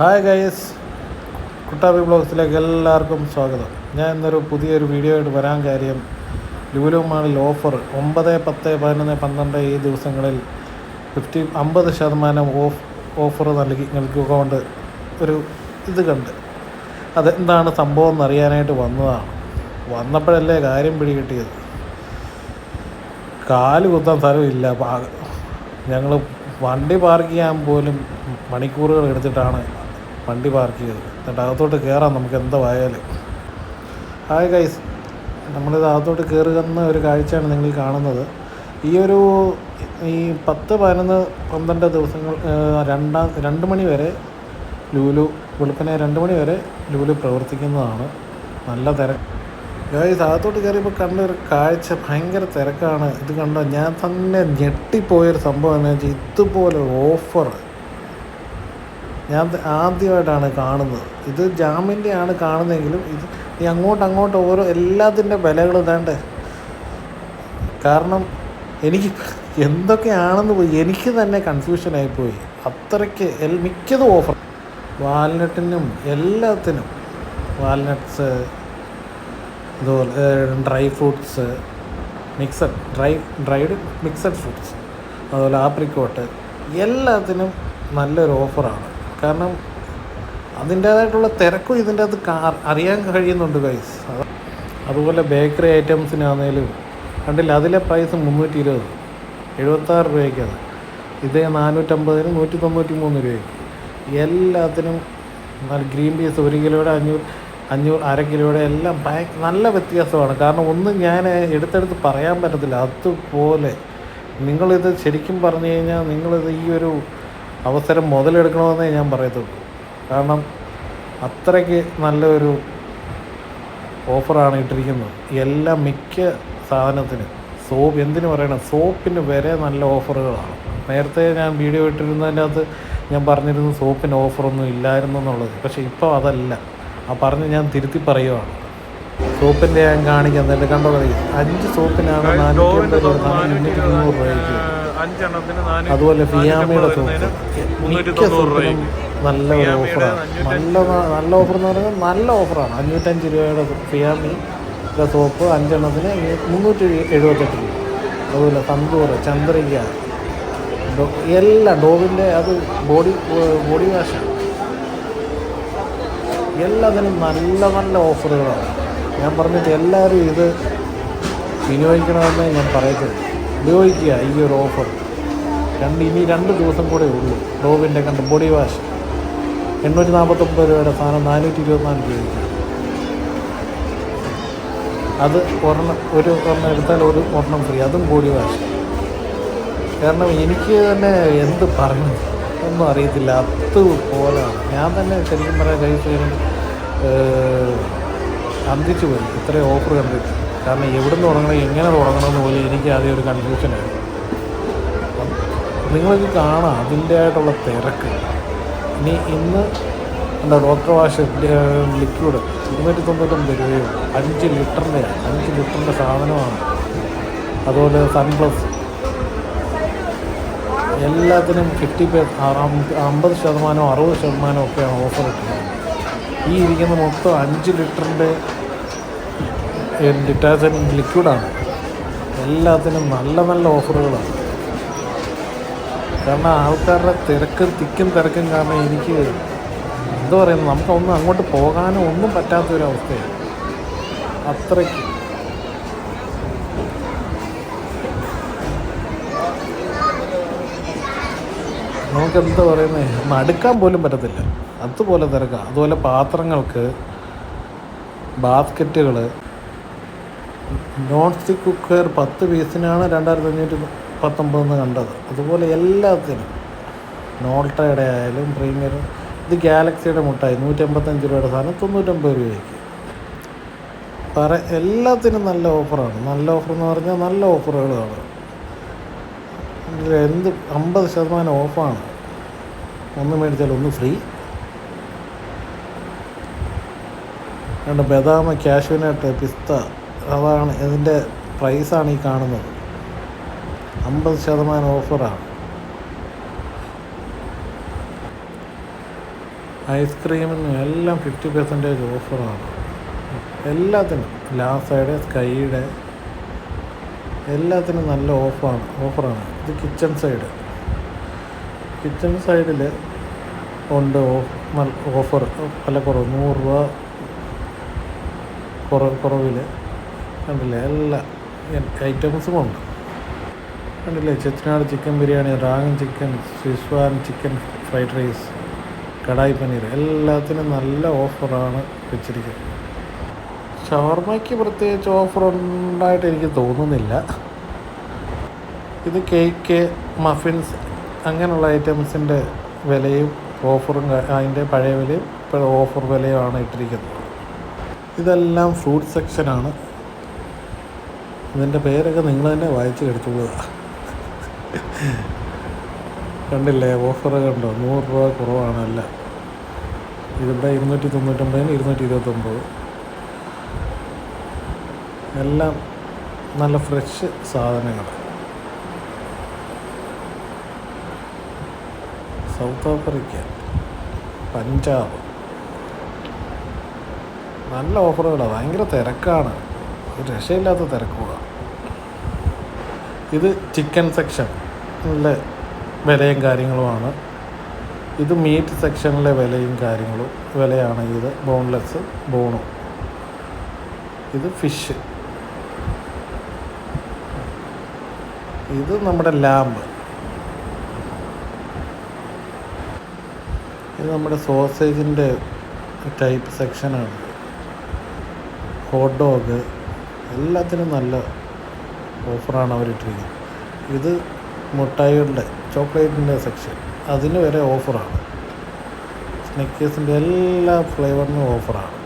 Hi guys കുട്ടാബി ബ്ലോഗ്സിലേക്ക് എല്ലാവർക്കും സ്വാഗതം. ഞാൻ ഇന്നൊരു പുതിയൊരു വീഡിയോ ആയിട്ട് വരാൻ കാര്യം ലുലു മാളിൽ ഓഫർ ഒമ്പത് പത്ത് പതിനൊന്ന് പന്ത്രണ്ട് ഈ ദിവസങ്ങളിൽ ഫിഫ്റ്റി അമ്പത് ശതമാനം ഓഫ് ഓഫർ നൽകി നൽകിക്കൊണ്ട് ഒരു ഇത് കണ്ട്. അതെന്താണ് സംഭവം എന്നറിയാനായിട്ട് വന്നതാണ്. വന്നപ്പോഴല്ലേ കാര്യം പിടികിട്ടിയത്. കാൽ കുത്താൻ സ്ഥലമില്ല. ഞങ്ങൾ വണ്ടി പാർക്ക് ചെയ്യാൻ പോലും മണിക്കൂറുകൾ എടുത്തിട്ടാണ് വണ്ടി പാർക്ക് ചെയ്ത്. എന്നിട്ട് അകത്തോട്ട് കയറാം നമുക്ക് എന്തായാലും ഹായ് ഗൈസ് നമ്മളിത് അകത്തോട്ട് കയറുന്ന ഒരു കാഴ്ചയാണ് നിങ്ങൾ കാണുന്നത്. ഈ ഒരു ഈ പത്ത് പതിനൊന്ന് പന്ത്രണ്ട് ദിവസങ്ങൾ രണ്ടാം രണ്ട് മണി വരെ ലൂലു വെളുപ്പിനെ രണ്ട് മണി വരെ ലൂലു പ്രവർത്തിക്കുന്നതാണ്. നല്ല തിരക്ക്. ഗൈസ് അകത്തോട്ട് കയറിയപ്പോൾ കണ്ട ഒരു കാഴ്ച ഭയങ്കര തിരക്കാണ്. ഇത് കണ്ടോ? ഞാൻ തന്നെ ഞെട്ടിപ്പോയൊരു സംഭവം എന്ന് വെച്ചാൽ ഇതുപോലെ ഓഫർ ഞാൻ ആദ്യമായിട്ടാണ് കാണുന്നത്. ഇത് ജാമിന്റെ ആണ് കാണുന്നതെങ്കിലും ഇത് ഈ അങ്ങോട്ട് അങ്ങോട്ട് ഓരോ എല്ലാത്തിന്റെ വിലകൾ ഇതാണ്ട്. കാരണം എനിക്ക് എന്തൊക്കെയാണെന്ന് പോയി എനിക്ക് തന്നെ കൺഫ്യൂഷനായിപ്പോയി. അത്രയ്ക്ക് എൽ മിക്കതും ഓഫർ. വാൽനട്ടിനും എല്ലാത്തിനും വാൽനട്ട്സ് അതുപോലെ dry fruits mixed dry dried mixed fruits അതുപോലെ ആപ്രിക്കോട്ട് എല്ലാത്തിനും നല്ലൊരു ഓഫറാണ്. കാരണം അതിന്റേതായിട്ടുള്ള തിരക്കും ഇതിന്റെ അത് അറിയാൻ കഴിയുന്നുണ്ട് ഗൈസ് അതുപോലെ ബേക്കറി ഐറ്റംസിനാണേലും കണ്ടില്ല? അതിലെ പ്രൈസ് മുന്നൂറ്റി ഇരുപത് എഴുപത്താറ് രൂപയ്ക്കാണ്. ഇതേ നാനൂറ്റമ്പതിന് നൂറ്റി തൊണ്ണൂറ്റി മൂന്ന് രൂപയ്ക്ക്. എല്ലാത്തിനും നല്ല ഗ്രീൻ പീസ് ഒരു കിലോയുടെ അഞ്ഞൂറ് അഞ്ഞൂറ് അര കിലോയുടെ എല്ലാം ഭയ നല്ല വ്യത്യാസമാണ്. കാരണം ഒന്നും ഞാൻ എടുത്തെടുത്ത് പറയാൻ പറ്റത്തില്ല. അതുപോലെ നിങ്ങളിത് ശരിക്കും പറഞ്ഞു കഴിഞ്ഞാൽ നിങ്ങളിത് ഈ ഒരു അവസരം മുതലെടുക്കണമെന്നേ ഞാൻ പറയത്തുള്ളൂ. കാരണം അത്രയ്ക്ക് നല്ലൊരു ഓഫറാണ് ഇട്ടിരിക്കുന്നത്. എല്ലാ മിക്ക സാധനത്തിനും സോപ്പ് എന്തിനു പറയണം സോപ്പിന് വരെ നല്ല ഓഫറുകളാണ്. നേരത്തെ ഞാൻ വീഡിയോ ഇട്ടിരുന്നതിന്റെ അകത്ത് ഞാൻ പറഞ്ഞിരുന്നു സോപ്പിന് ഓഫറൊന്നും ഇല്ലായിരുന്നു എന്നുള്ളത്. പക്ഷേ ഇപ്പോൾ അതല്ല. ആ പറഞ്ഞ് ഞാൻ തിരുത്തി പറയുവാണ്. സോപ്പിന്റെ ഞാൻ കാണിക്കാൻ എന്റെ കണ്ടോ കളി അഞ്ച് സോപ്പിനാണ് നാനൂറ്റി എൺപത് നാനൂറ്റി മുന്നൂറ് രൂപയ്ക്ക്. അതുപോലെ ഫിയാമയുടെ സോപ്പ് മുന്നൂറ്റി മിക്ക തൊണ്ണൂറ് സോപ്പിനും നല്ല ഒരു ഓഫറാണ്. നല്ല നല്ല ഓഫർ എന്ന് പറയുന്നത് നല്ല ഓഫറാണ്. അഞ്ഞൂറ്റഞ്ച് രൂപയുടെ ഫിയാമിയുടെ സോപ്പ് അഞ്ചെണ്ണത്തിന് മുന്നൂറ്റി എഴുപത്തെട്ട് രൂപ. അതുപോലെ തന്തൂർ ചന്ദ്രിക ഡോ- എല്ലാം ഡോവിന്റെ അത് ബോഡി ബോഡി വാഷാണ്. എല്ലാത്തിനും നല്ല നല്ല ഓഫറുകളാണ്. ഞാൻ പറഞ്ഞിട്ട് എല്ലാവരും ഇത് വിനിയോഗിക്കണമെന്നേ ഞാൻ പറയത്തുള്ളൂ. ഉപയോഗിക്കുക ഈ ഒരു ഓഫർ രണ്ട് ഇനി രണ്ട് ദിവസം കൂടെ ഉള്ളൂ. ഡോവിന്റെ കണ്ട് ബോഡി വാഷ് എണ്ണൂറ്റി നാൽപ്പത്തൊമ്പത് രൂപയുടെ സാധനം നാനൂറ്റി ഇരുപത്തിനാല് രൂപയ്ക്ക്. അത് ഒരെണ്ണം ഒരു ഒരെണ്ണം എടുത്താൽ ഒരു ഒരെണ്ണം ഫ്രീ അതും ബോഡി വാഷ് കാരണം എനിക്ക് തന്നെ എന്ത് പറയണം? ഒന്നും അറിയത്തില്ല. അതുപോലെയാണ് ഞാൻ തന്നെ ശരിക്കും പറയാൻ കഴിച്ചു അന്തിച്ചു പോയി. ഇത്രയും ഓഫർ കണ്ടിട്ട്. കാരണം എവിടുന്ന് തുടങ്ങണം എങ്ങനെ തുടങ്ങണമെന്ന് പോലും എനിക്ക് ആദ്യം ഒരു കൺഫ്യൂഷനായിരുന്നു നിങ്ങൾക്ക് കാണാം അതിന്റെ ആയിട്ടുള്ള തിരക്ക്. ഇനി ഇന്ന് എന്താ ഡോക്ടർ വാഷ് ലിക്വിഡ് ഇരുന്നൂറ്റി തൊണ്ണൂറ്റൊമ്പത് രൂപയും അഞ്ച് ലിറ്ററിന്റെ അഞ്ച് ലിറ്ററിന്റെ സാധനമാണ്. അതുപോലെ സൺപ്ലസ് എല്ലാത്തിനും ഫിഫ്റ്റി പേ അമ്പത് ശതമാനം അറുപത് ശതമാനം ഒക്കെയാണ് ഓഫർ കിട്ടുന്നത് ഈ ഇരിക്കുന്ന മൊത്തം അഞ്ച് ലിറ്ററിന്റെ ഡിറ്റാച്ചന്റ് ലിക്വിഡാണ് എല്ലാത്തിനും നല്ല നല്ല ഓഫറുകളാണ്. കാരണം ആൾക്കാരുടെ തിരക്കും തിക്കും തിരക്കും കാരണം എനിക്ക് എന്താ പറയുന്നത്? നമുക്കൊന്നും അങ്ങോട്ട് പോകാനോ ഒന്നും പറ്റാത്തൊരവസ്ഥയാണ്. അത്രയ്ക്ക്. നമുക്ക് എന്താ പറയുന്നത് മടുക്കാൻ പോലും പറ്റത്തില്ല. അതുപോലെ തിരക്കാം. അതുപോലെ പാത്രങ്ങൾക്ക് ബാസ്ക്കറ്റുകൾ നോൺ സ്റ്റിക്ക് കുക്കർ പത്ത് പീസിനാണ് രണ്ടായിരത്തി അഞ്ഞൂറ്റി പത്തൊമ്പതെന്ന് കണ്ടത്. അതുപോലെ എല്ലാത്തിനും നോൾട്ടയുടെ ആയാലും പ്രീമിയർ ഇത് ഗാലക്സിയുടെ മുട്ടായി നൂറ്റമ്പത്തഞ്ച് രൂപയുടെ സാധനം തൊണ്ണൂറ്റമ്പത് രൂപയ്ക്ക്. പറ എല്ലാത്തിനും നല്ല ഓഫറാണ്. നല്ല ഓഫർ എന്ന് പറഞ്ഞാൽ നല്ല ഓഫറുകളാണ്. ഇതിൽ എന്ത് അമ്പത് ശതമാനം ഓഫാണ്. ഒന്ന് മേടിച്ചാൽ ഒന്ന് ഫ്രീ. രണ്ട് ബദാമ കാഷ്യൂനട്ട് പിസ്ത അതാണ് ഇതിന്റെ പ്രൈസാണ് ഈ കാണുന്നത്. അമ്പത് ശതമാനം ഓഫറാണ്. ഐസ്ക്രീമിനും എല്ലാം ഫിഫ്റ്റി പെർസെന്റേജ് ഓഫറാണ്. എല്ലാത്തിനും ലാസയുടെ സ്കൈയുടെ എല്ലാത്തിനും നല്ല ഓഫാണ് ഓഫറാണ്. ഇത് കിച്ചൺ സൈഡ്. കിച്ചൺ സൈഡിൽ ഉണ്ട് ഓഫ് ഓഫർ. വില കുറവ് നൂറ് രൂപ കുറവ് കുറവിൽ കണ്ടില്ലേ എല്ലാ ഐറ്റംസും ഉണ്ട്. കണ്ടില്ലേ Chettinad chicken biryani dragon chicken Schezwan chicken fried rice kadai paneer എല്ലാത്തിനും നല്ല ഓഫറാണ് വെച്ചിരിക്കുന്നത്. ഷവർമയ്ക്ക് പ്രത്യേകിച്ച് ഓഫർ ഉണ്ടായിട്ട് എനിക്ക് തോന്നുന്നില്ല. ഇത് കേക്ക് മഫിൻസ് അങ്ങനെയുള്ള ഐറ്റംസിന്റെ വിലയും ഓഫറും അതിന്റെ പഴയ വിലയും ഇപ്പോൾ ഓഫർ വിലയുമാണ് ഇട്ടിരിക്കുന്നത്. ഇതെല്ലാം ഫ്രൂട്ട് സെക്ഷനാണ് ഇതിന്റെ പേരൊക്കെ നിങ്ങൾ തന്നെ വായിച്ച് കടിച്ചോളുക കണ്ടില്ലേ ഓഫർ കണ്ടോ നൂറ് രൂപ കുറവാണല്ല. ഇതിന്റെ ഇരുന്നൂറ്റി തൊണ്ണൂറ്റൊമ്പതിന് ഇരുന്നൂറ്റി ഇരുപത്തൊമ്പത് എല്ലാം നല്ല ഫ്രഷ് സാധനങ്ങൾ സൗത്ത് ആഫ്രിക്ക പഞ്ചാബ്. നല്ല ഓഫറുകളാണ് ഭയങ്കര തിരക്കാണ്. ഒരു രക്ഷയില്ലാത്ത തിരക്കുകളാണ് ഇത് ചിക്കൻ സെക്ഷൻ ലെ വിലയും കാര്യങ്ങളുമാണ്. ഇത് മീറ്റ് സെക്ഷനിലെ വിലയും കാര്യങ്ങളും വിലയാണ് ഇത് ബോൺലെസ് ബോണും ഇത് ഫിഷ് ഇത് നമ്മുടെ ലാമ്പ് ഇത് നമ്മുടെ സോസേജിന്റെ ടൈപ്പ് സെക്ഷനാണ് ഹോട്ട് ഡോഗ് എല്ലാത്തിനും നല്ല ഓഫറാണ് അവരിട്ടിരിക്കുന്നത് ഇത് മുട്ടായികളുടെ ചോക്ലേറ്റിന്റെ സെക്ഷൻ. അതിന് വരെ ഓഫറാണ്. സ്നിക്കേഴ്സിന്റെ എല്ലാ ഫ്ലേവറിനും ഓഫറാണ്.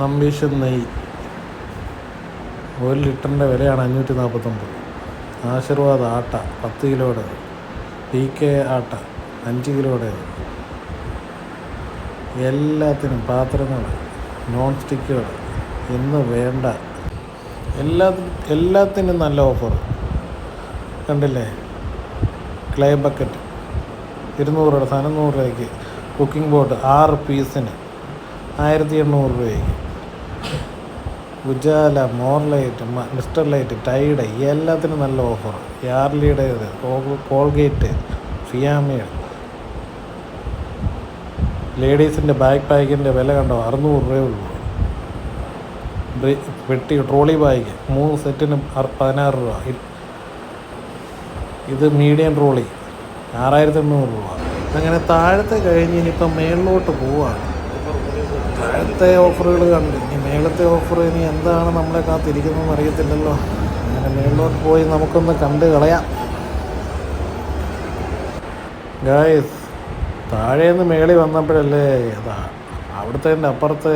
നമ്പീഷൻ നെയ്യ്. ഒരു ലിറ്ററിന്റെ വിലയാണ് അഞ്ഞൂറ്റി നാൽപ്പത്തൊമ്പത് ആശീർവാദ് ആട്ട പത്ത് കിലോയുടേത്. പി കെ ആട്ട അഞ്ച് കിലോയുടേത്. എല്ലാത്തിനും പാത്രങ്ങൾ നോൺ സ്റ്റിക്കുകൾ ഇന്ന് വേണ്ട. എല്ലാ എല്ലാത്തിനും നല്ല ഓഫർ കണ്ടില്ലേ? ക്ലേ ബക്കറ്റ് ഇരുന്നൂറ് രൂപ സാധനം രൂപയ്ക്ക്. കുക്കിംഗ് ബോട്ട് ആറ് പീസിന് ആയിരത്തി എണ്ണൂറ് രൂപയ്ക്ക് ഉജാല മോർലൈറ്റ് മിസ്റ്റർ ലൈറ്റ് ടൈഡ് എല്ലാത്തിനും നല്ല ഓഫർ യാർലിയുടെ കോൾഗേറ്റ് ഫിയാമിയ ലേഡീസിന്റെ ബാക്ക് പാക്കിന്റെ വില കണ്ടോ? അറുന്നൂറ് രൂപയേ ഉള്ളൂ. പെട്ടി ട്രോളി ബാഗ് മൂന്ന് സെറ്റിന് പതിനാറ് രൂപ. ഇത് മീഡിയം ട്രോളി ആറായിരത്തി എണ്ണൂറ് രൂപ. അങ്ങനെ താഴത്തെ കഴിഞ്ഞ് ഇനിയിപ്പം മേളിലോട്ട് പോവാണ്. താഴത്തെ ഓഫറുകൾ കണ്ട് ഇനി മേളത്തെ ഓഫർ ഇനി എന്താണ് നമ്മളെ കാത്തിരിക്കുന്നതെന്ന് അറിയത്തില്ലല്ലോ. അങ്ങനെ മേളിലോട്ട് പോയി നമുക്കൊന്ന് കണ്ട് കളയാം. ഗായ്സ് താഴേന്ന് മേളി വന്നപ്പോഴല്ലേ അതാ അവിടുത്തെ അപ്പുറത്തെ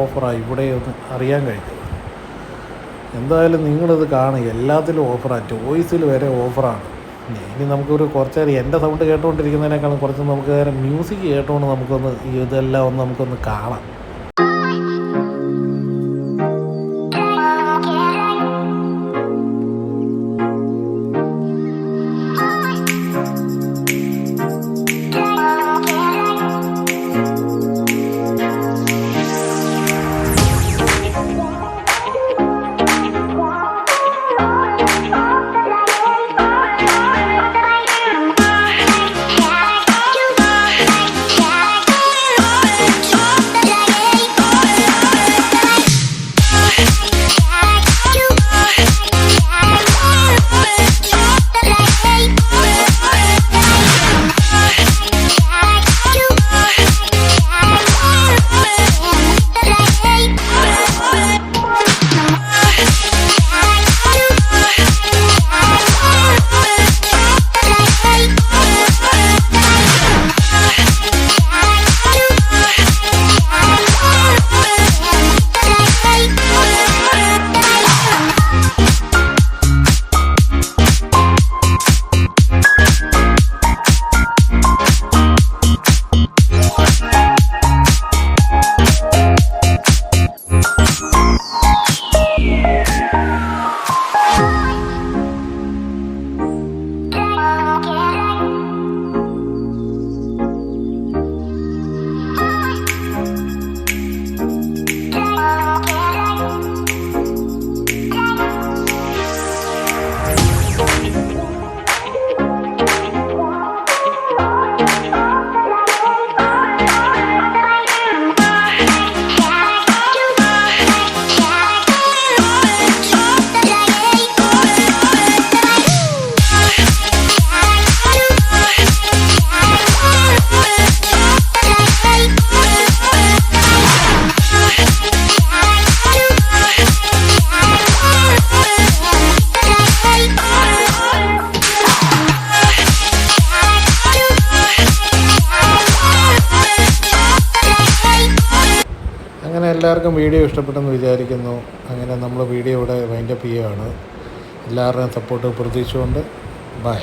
ഓഫറാണ് ഇവിടെ ഒന്ന് അറിയാൻ കഴിഞ്ഞത്. എന്തായാലും നിങ്ങളിത് കാണുക. എല്ലാത്തിലും ഓഫറാണ് ചോയ്സിൽ വരെ ഓഫറാണ്. ഇനി നമുക്കൊരു കുറച്ച് നേരം എന്റെ സൗണ്ട് കേട്ടുകൊണ്ടിരിക്കുന്നതിനേക്കാളും കുറച്ച് നമുക്ക് നേരം മ്യൂസിക് കേട്ടുകൊണ്ട് നമുക്കൊന്ന് ഇതെല്ലാം ഒന്ന് നമുക്കൊന്ന് കാണാം. എല്ലാവർക്കും വീഡിയോ ഇഷ്ടപ്പെട്ടെന്ന് വിചാരിക്കുന്നു. അങ്ങനെ നമ്മൾ വീഡിയോ ഇവിടെ വൈൻഡപ്പ് ചെയ്യുകയാണ്. എല്ലാവരുടെയും സപ്പോർട്ട് പ്രതീക്ഷിച്ചുകൊണ്ട്. ബൈ